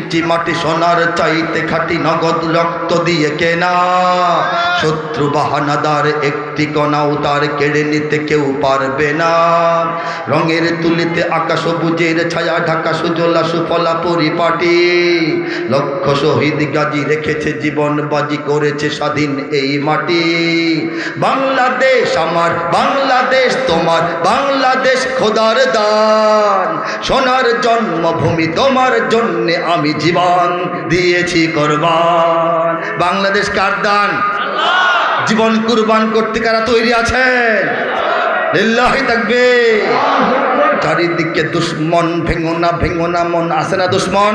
ইঞ্চি মাটি সোনার চাইতে খাটি নগদ রক্ত দিয়ে কেনা। শত্রু বাহানাদার একটি কণাও তার কেড়ে নিতে কেউ পারবে না। রঙের তুলিতে আকাশ সবুজের ছায়া, ঢাকা সুজলা সুফলা পরিপাটি। লক্ষ শহীদ গাজী রেখেছে জীবন, বাজি করেছে স্বাধীন এই মাটি। বাংলাদেশ আমার, বাংলাদেশ তোমার, বাংলাদেশ খোদার দান। সোনার জন্মভূমি তোমার জন্যে আমি জীবন দিয়েছি কোরবান। বাংলাদেশ কার দান? জীবন কুরবান করতে কারা তৈরি আছে? থাকবে চারিদিকে দুশ্মন, ভেঙো না ভেঙো না, মন আসে না দুশ্মন?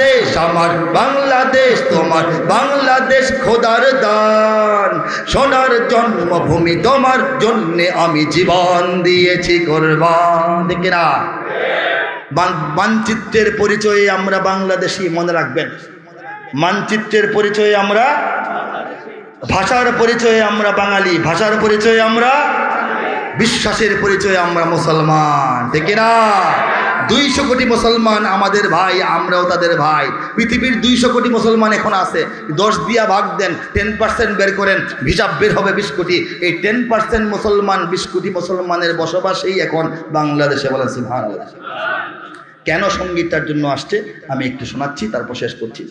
বাংলাদেশ, আমার বাংলাদেশ, তোমার বাংলাদেশ খোদার দান। সোনার জন্মভূমি তোমার জন্যে আমি জীবন দিয়েছি কোরবান। মানচিত্রের পরিচয়ে আমরা বাংলাদেশি মনে রাখবেন। মানচিত্রের পরিচয়ে আমরা, ভাষার পরিচয়ে আমরা বাঙালি, ভাষার পরিচয়ে আমরা, বিশ্বাসের পরিচয়ে আমরা মুসলমান। দেখে না দুইশো কোটি মুসলমান আমাদের ভাই, আমরাও তাদের ভাই। পৃথিবীর দুইশো কোটি মুসলমান এখন আছে। দশ দিয়া ভাগ দেন টেন পার্সেন্ট বের করেন, হিসাব বের হবে বিশ কোটি। এই টেন পার্সেন্ট মুসলমান, বিশ কোটি মুসলমানের বসবাসেই এখন বাংলাদেশে বলেন বাংলাদেশ কেন সঙ্গীতটার জন্য আসছে? আমি একটু শোনাচ্ছি, তারপর শেষ করছি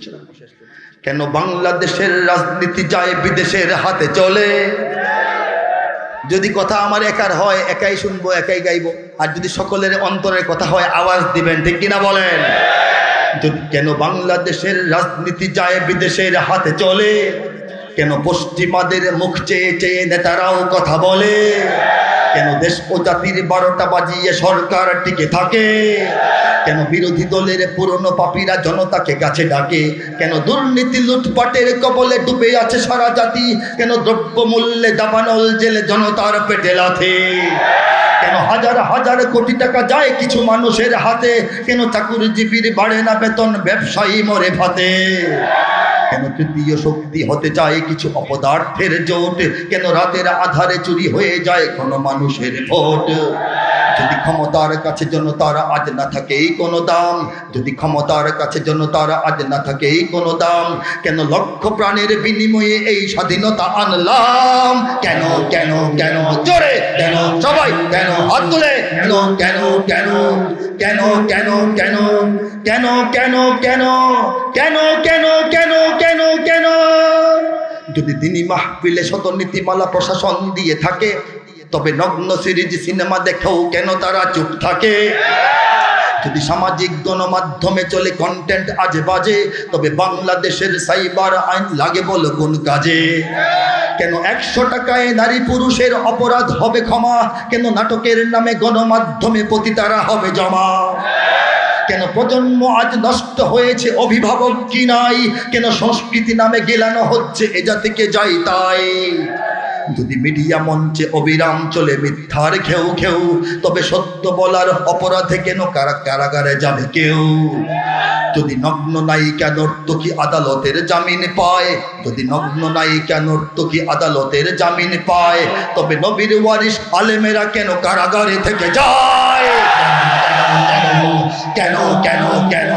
কেন বাংলাদেশের রাজনীতি যায় বিদেশের হাতে চলে? যদি কথা আমার একার হয়, একাই শুনব, একাই গাইবো। আর যদি সকলের অন্তরের কথা হয়, আওয়াজ দিবেন, ঠিক কিনা বলেন? কেন বাংলাদেশের রাজনীতি যায় বিদেশের হাতে চলে, কেন পশ্চিমাদের মুখ চেয়ে চেয়ে নেতারাও কথা বলে? কেন দেশ ও জাতির বারোটা বাজিয়ে সরকার টিকে থাকে? কেন বিরোধী দলের পুরনো পাপীরা জনতাকে কাছে ডাকে? কেন দুর্নীতি লুটপাটের কবলে ডুবে আছে সারা জাতি? কেন দ্রব্য মূল্যে দাবানল জেলে জনতার পেটে লাথে? কেন হাজার হাজার কোটি টাকা যায় কিছু মানুষের হাতে? কেন চাকুরিজীবীর বাড়ে না বেতন? ব্যবসায়ী মরে ভাতে। কেন তৃতীয় শক্তি হতে চায় কিছু অপদার্থের জোট? কেন রাতের আধারে চুরি হয়ে যায় কোনো মানুষের ভোট? যদি ক্ষমতার কাছে জন্য তারা আজ না থাকে, এই কোনো দাম? যদি ক্ষমতার কাছে জন্য তারা আজ না থাকে, এই কোনো দাম? কেন লক্ষ প্রাণের বিনিময়ে এই স্বাধীনতা আনলাম? কেন কেন কেন? জোরে, কেন? সবাই কেন? হাত তুলে। কেন কেন কেন? কেন কেন কেন? কেন কেন কেন? কেন কেন কেন কেন কেন? যদি তিনি মাহফিলে শত নীতিমালা প্রশাসন দিয়ে থাকে তবে নগ্ন সিরিজ সিনেমা দেখেও কেন তারা চুপ থাকে? যদি সামাজিক গণমাধ্যমে চলে কন্টেন্ট আজে বাজে, তবে বাংলাদেশের সাইবার আইন লাগে বল কোন কাজে? কেন একশো টাকায় নারী পুরুষের অপরাধ হবে ক্ষমা? কেন নাটকের নামে গণমাধ্যমে পতিতারা হবে জমা? কেন প্রজন্ম আজ নষ্ট হয়েছে অভিভাবক কি নাই? কেন সংস্কৃতি নামে গেলানো হচ্ছে এ জাতিকে যাই তাই? যদি মিডিয়া মঞ্চে অবিরাম চলে মিথ্যার খেউ খেউ তবে সত্য বলার অপরাধে কেন কারা কারাগারে যাবে কেউ যদি নগ্ন নায়িকা নর্তকী আদালতের জামিন পায় যদি নগ্ন নায়িকা নর্তকী আদালতের জামিন পায় তবে নবীর ওয়ারিস আলেমেরা কেন কারাগারে থেকে যায় কেন কেন কেন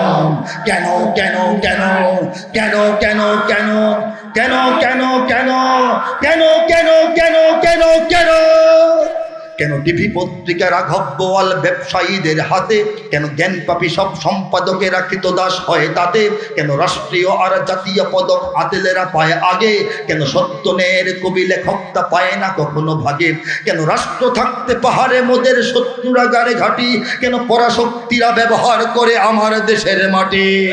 কেন কেন কেন কেন কেন কেন কেন কেন কেন কেন কেন কেন কেন কেন কেন? কেন টিভি পত্রিকা রাঘব ব্যবসায়ীদের হাতে? কেন জ্ঞানপাপী সব সম্পাদকেরা কৃতদাস হয় তাতে? কেন রাষ্ট্রীয় আর জাতীয় পদক আতেলেরা পায় আগে? কেন সত্যনের কবি লেখকটা পায় না কখনো ভাগে? কেন রাষ্ট্র থাকতে পাহাড়ে মোদের শত্রুরা গাড়ে ঘাটি? কেন পরাশক্তিরা ব্যবহার করে আমার দেশের মাটি?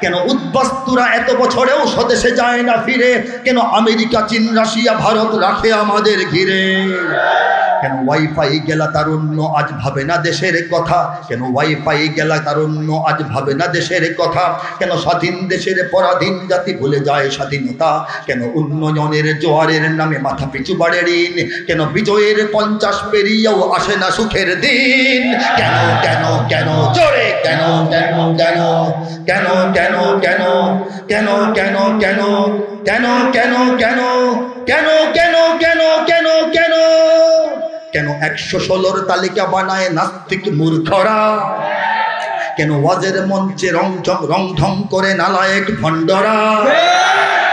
কেন উদ্বাস্তুরা এত বছরেও স্বদেশে যায় না ফিরে? কেন আমেরিকা, চীন, রাশিয়া, ভারত রাখে আমাদের ঘিরে? কেন ওয়াইফাই গেলা তারুণ্য আজ ভাবে না দেশের কথা? কেন ওয়াইফাই গেলা তারুণ্য আজ ভাবে না দেশের কথা? কেন স্বাধীন দেশের পরাধীন জাতি ভুলে যায় স্বাধীনতা? কেন উন্নয়নের জোয়ারের নামে মাথা পিছু বাড়ে ঋণ? কেন বিজয়ের পঞ্চাশ পেরিয়েও আসে না সুখের দিন? কেন কেন কেন কেন কেন কেন কেন কেন কেন কেন কেন কেন কেন কেন কেন কেন কেন কেন কেন কেন একশো ষোলোর তালিকা বানায় নাস্তিক মূর্খরা কেন ওয়াজের মঞ্চে রং ঢং রং ঢং করে নালায়েক ভণ্ডরা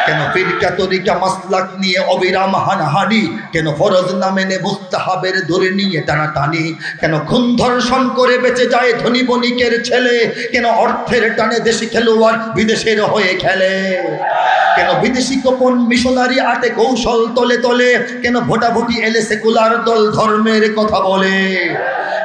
কেন ফিরকা তরিকা মাসলাক নিয়ে অবিরাম হানাহানি? কেন ফরজ না মেনে মুস্তাহাবের ধরে নিয়ে টানাটানি? কেন খুন ধর্ষণ করে বেঁচে যায় ধনী বণিকের ছেলে? কেন অর্থের টানে দেশি খেলোয়াড় বিদেশের হয়ে খেলে? কেন বিদেশি গোপন মিশনারি আটে কৌশল তলে তলে? কেন ভোটাভুটি এলে সেকুলার দল ধর্মের কথা বলে?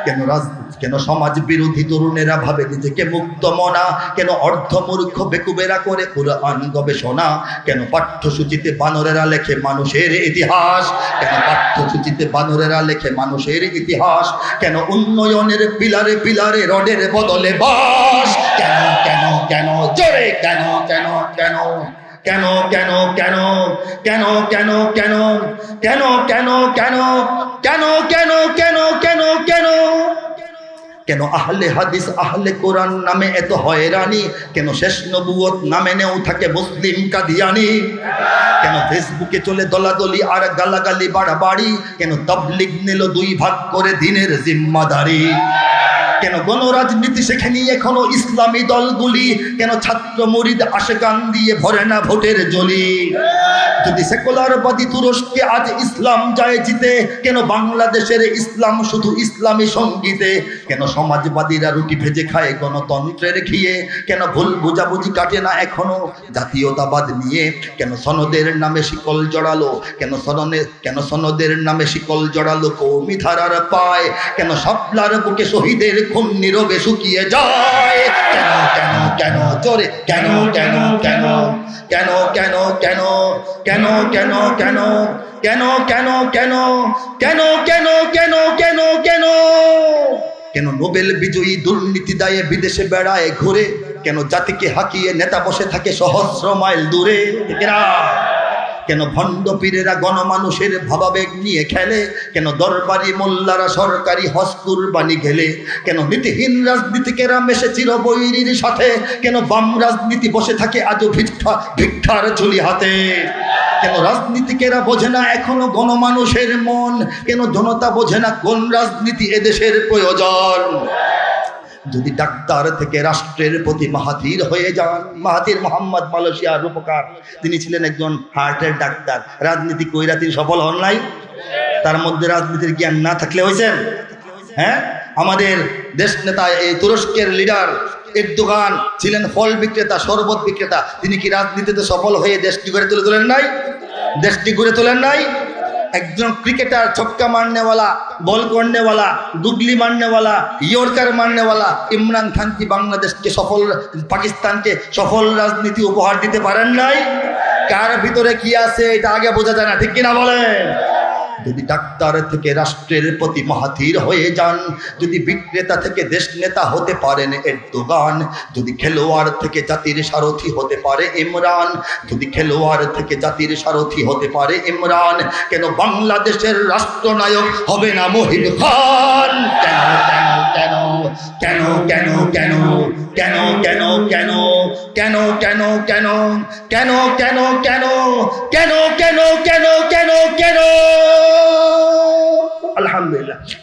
কেন রাজ কেন সমাজ বিরোধী তরুণেরা ভাবে নিজেকে মুক্ত মনা কেন অর্ধমূর্খ বেকুবেরা করে কোরআন গবেষণা কেন পাঠ্যসূচিতে বানরেরা লেখে মানুষের ইতিহাস কেন পাঠ্যসূচিতে বানরেরা লেখে মানুষের ইতিহাস কেন উন্নয়নের পিলারে পিলারে রডের বদলে বাস কেন কেন কেন জোরে কেন কেন কেন কেন কেন কেন কেন কেন কেন কেন কেন কেন কেন কেন কেন আহলে হাদিস, আহলে কোরআন নামে এত হয়রানি? কেন শেষ নবুয়ত নামে নেও থাকে মুসলিম কাদিয়ানি? কেন ফেসবুকে চলে দলাদলি আর গালাগালি বাড়াবাড়ি? কেন তাবলিগ নিল দুই ভাগ করে দিনের জিম্মাদারি? কেন গণরাজনীতি শেখেনি এখনও ইসলামী দলগুলি? কেন ছাত্র মরিদ আশেকান দিয়ে ভরে না ভোটের জলি? যদি সেকুলারবাদী তুরস্কে আজ ইসলাম যায় জিতে, কেন বাংলাদেশের ইসলাম শুধু ইসলামী সঙ্গীতে? কেন সমাজবাদীরা রুটি ভেজে খায় গণতন্ত্রের ঘিয়ে? কেন ভুল বুঝাবুঝি কাটে না এখনও জাতীয়তাবাদ নিয়ে? কেন সনদের নামে শিকল জড়ালো? কেন সননে কেন সনদের নামে শিকল জড়ালো কৌমি ধারার পায়? কেন সাপলার বুকে শহীদের খুন নীরবে শুকিয়ে যায় কেন কেন কেন জোরে কেন কেন কেন কেন কেন কেন কেন কেন কেন কেন কেন কেন কেন কেন কেন কেন কেন কেন নোবেল বিজয়ী দুর্নীতি দায়ে বিদেশে বেড়ায় ঘুরে কেন জাতিকে হাকিয়ে নেতা বসে থাকে সহস্র মাইল দূরে? কেন ভণ্ড পীরেরা গণমানুষের ভাবাবেগ নিয়ে খেলে? কেন দরবারি মোল্লারা সরকারি হস্কুর বাণী গেলে? কেন নীতিহীন রাজনীতিকেরা মেশে চির বৈরীর সাথে? কেন বাম রাজনীতি বসে থাকে আজও ভিক্ষা, ভিক্ষার ঝুলি হাতে? কেন রাজনীতিকেরা বোঝে না এখনও গণমানুষের মন? কেন জনতা বোঝে না কোন রাজনীতি এদেশের প্রয়োজন? যদি ডাক্তার থেকে রাষ্ট্রের প্রতি মাহাতির হয়ে যান মাহাতির মোহাম্মদ মালয়েশিয়ার রূপকার। তিনি ছিলেন একজন হার্টের ডাক্তার। রাজনীতি কইরা তিনি সফল হন নাই? তার মধ্যে রাজনীতির জ্ঞান না থাকলে হয়েছেন হ্যাঁ? আমাদের দেশ নেতা এই তুরস্কের লিডার এরদোগান ছিলেন ফল বিক্রেতা, শরবত বিক্রেতা। তিনি কি রাজনীতিতে সফল হয়ে দেশটি গড়ে তুলে তোলেন নাই? দেশটি গড়ে তোলেন নাই? একজন ক্রিকেটার ছক্কা মারনেওয়ালা বল করনেওয়ালা, গুগলি মারনেওয়ালা ইয়র্কার মারনেওয়ালা, ইমরান খান কি বাংলাদেশকে সফল, পাকিস্তানকে সফল রাজনীতি উপহার দিতে পারেন নাই? কার ভিতরে কি আছে, এটা আগে বোঝা যায় না, ঠিক কিনা বলেন? যদি ডাক্তার থেকে রাষ্ট্রের প্রতি মাহাতির হয়ে যান যদি বিক্রেতা থেকে দেশ নেতা হতে পারেন এরদোগান যদি খেলোয়াড় থেকে জাতির সারথি হতে পারে ইমরান যদি খেলোয়াড় থেকে জাতির সারথি হতে পারে ইমরান কেন বাংলাদেশের রাষ্ট্রনায়ক হবে না মহিব খান কেন কেন কেন কেন কেন কেন কেন কেন কেন কেন কেন কেন কেন কেন কেন কেন কেন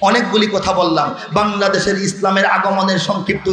অনেকগুলি কথা বললাম। বাংলাদেশের ইসলামের আগমনের সংক্ষিপ্ত